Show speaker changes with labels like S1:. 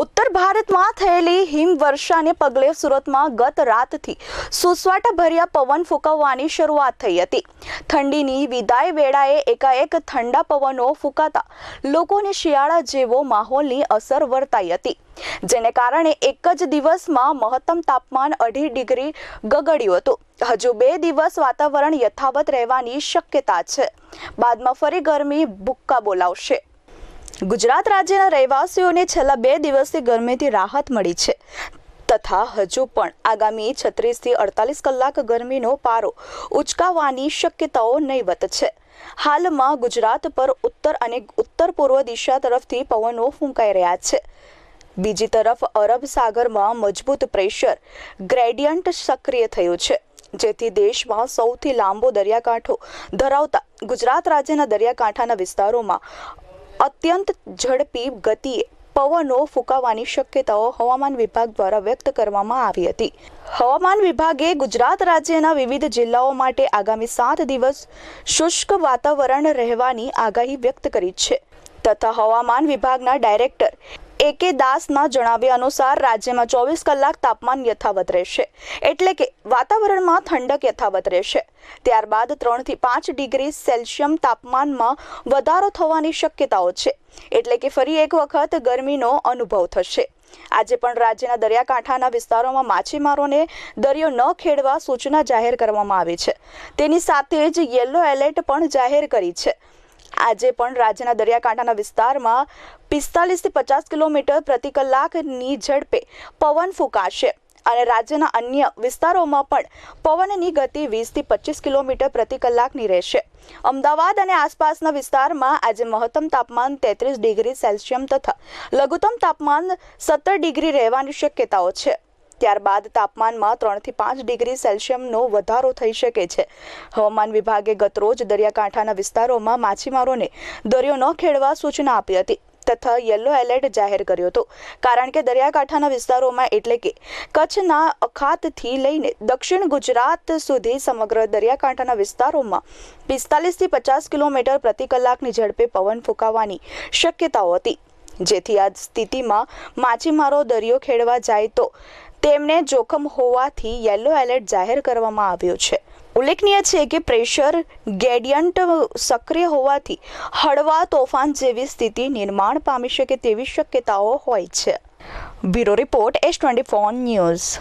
S1: ઉત્તર ભારતમાં થયેલી હિમવર્ષાને પગલે સુરતમાં ગત રાતથી સુસવાટા ભર્યા પવન ફૂંકાવવાની શરૂઆત થઈ હતી. ઠંડીની વિદાય વેળાએ એકાએક ઠંડા પવનો ફૂંકાતા લોકોને શિયાળા જેવો માહોલની અસર વર્તાઈ હતી, જેને કારણે એક જ દિવસમાં મહત્તમ તાપમાન અઢી ડિગ્રી ગગડ્યું હતું. હજુ બે દિવસ વાતાવરણ યથાવત રહેવાની શક્યતા છે. બાદમાં ફરી ગરમી ભુક્કા બોલાવશે. ગુજરાત રાજ્યના રહેવાસીઓને છેલ્લા બે દિવસથી ગરમીથી રાહત મળી છે. તથા હજુ પણ આગામી છત્રીસથી અડતાલીસ કલાક ગરમીનો પારો ઉચકાવાની શક્યતાઓ નહીવત છે. હાલમાં ગુજરાત પર ઉત્તર અને ઉત્તર પૂર્વ દિશા તરફથી પવનો ફૂંકાઈ રહ્યા છે. બીજી તરફ અરબ સાગરમાં મજબૂત પ્રેશર ગ્રેડિયન્ટ સક્રિય થયું છે, જેથી દેશમાં સૌથી લાંબો દરિયાકાંઠો ધરાવતા ગુજરાત રાજ્યના દરિયાકાંઠાના વિસ્તારોમાં અત્યંત ઝડપી ગતિએ પવનો ફૂંકાવાની શક્યતાઓ હવામાન વિભાગ દ્વારા વ્યક્ત કરવામાં આવી હતી. હવામાન વિભાગે ગુજરાત રાજ્યના વિવિધ જિલ્લાઓ માટે આગામી સાત દિવસ શુષ્ક વાતાવરણ રહેવાની આગાહી વ્યક્ત કરી છે. તથા હવામાન વિભાગના ડાયરેક્ટર એ કે દાસના જણાવ્યા અનુસાર રાજ્યમાં ચોવીસ કલાક તાપમાન યથાવત રહેશે. એટલે કે વાતાવરણમાં ઠંડક યથાવત રહેશે. ત્યારબાદ ત્રણથી પાંચ ડિગ્રી સેલ્સિયમ તાપમાનમાં વધારો થવાની શક્યતાઓ છે. એટલે કે ફરી એક વખત ગરમીનો અનુભવ થશે. આજે પણ રાજ્યના દરિયાકાંઠાના વિસ્તારોમાં માછીમારોને દરિયો ન ખેડવા સૂચના જાહેર કરવામાં આવી છે. તેની સાથે જ યલો એલર્ટ પણ જાહેર કરી છે. આજે પણ રાજ્યના દરિયાકાંઠાના વિસ્તારમાં પિસ્તાલીસથી પચાસ કિલોમીટર પ્રતિ કલાકની ઝડપે પવન ફૂંકાશે. અને રાજ્યના અન્ય વિસ્તારોમાં પણ પવનની ગતિ વીસથી પચીસ કિલોમીટર પ્રતિ કલાકની રહેશે. અમદાવાદ અને આસપાસના વિસ્તારમાં આજે મહત્તમ તાપમાન તેત્રીસ ડિગ્રી સેલ્સિયમ તથા લઘુત્તમ તાપમાન સત્તર ડિગ્રી રહેવાની શક્યતાઓ છે. ત્યારબાદ તાપમાનમાં ત્રણથી પાંચ ડિગ્રી સેલ્સિયમનો વધારો થઈ શકે છે. હવામાન વિભાગે ગતરોજ દરિયાકાંઠાના વિસ્તારોમાં માછીમારોને દરિયો ન ખેડવા સૂચના આપી હતી તથા યલો એલર્ટ જાહેર કર્યો હતો. કારણ કે દરિયાકાંઠાના વિસ્તારોમાં એટલે કે કચ્છના અખાતથી લઈને દક્ષિણ ગુજરાત સુધી સમગ્ર દરિયાકાંઠાના વિસ્તારોમાં પિસ્તાલીસથી પચાસ કિલોમીટર પ્રતિ કલાકની ઝડપે પવન ફૂંકાવાની શક્યતાઓ હતી. જેથી આ સ્થિતિમાં માછીમારો દરિયો ખેડવા જાય તો તેમને જોખમ હોવાથી યલો એલર્ટ જાહેર કરવામાં આવ્યો છે. ઉલ્લેખનીય છે કે પ્રેશર ગેડિયન્ટ સક્રિય હોવાથી હળવા તોફાન જેવી સ્થિતિ નિર્માણ પામી શકે તેવી શક્યતાઓ હોય છે. Bureau report S twenty news.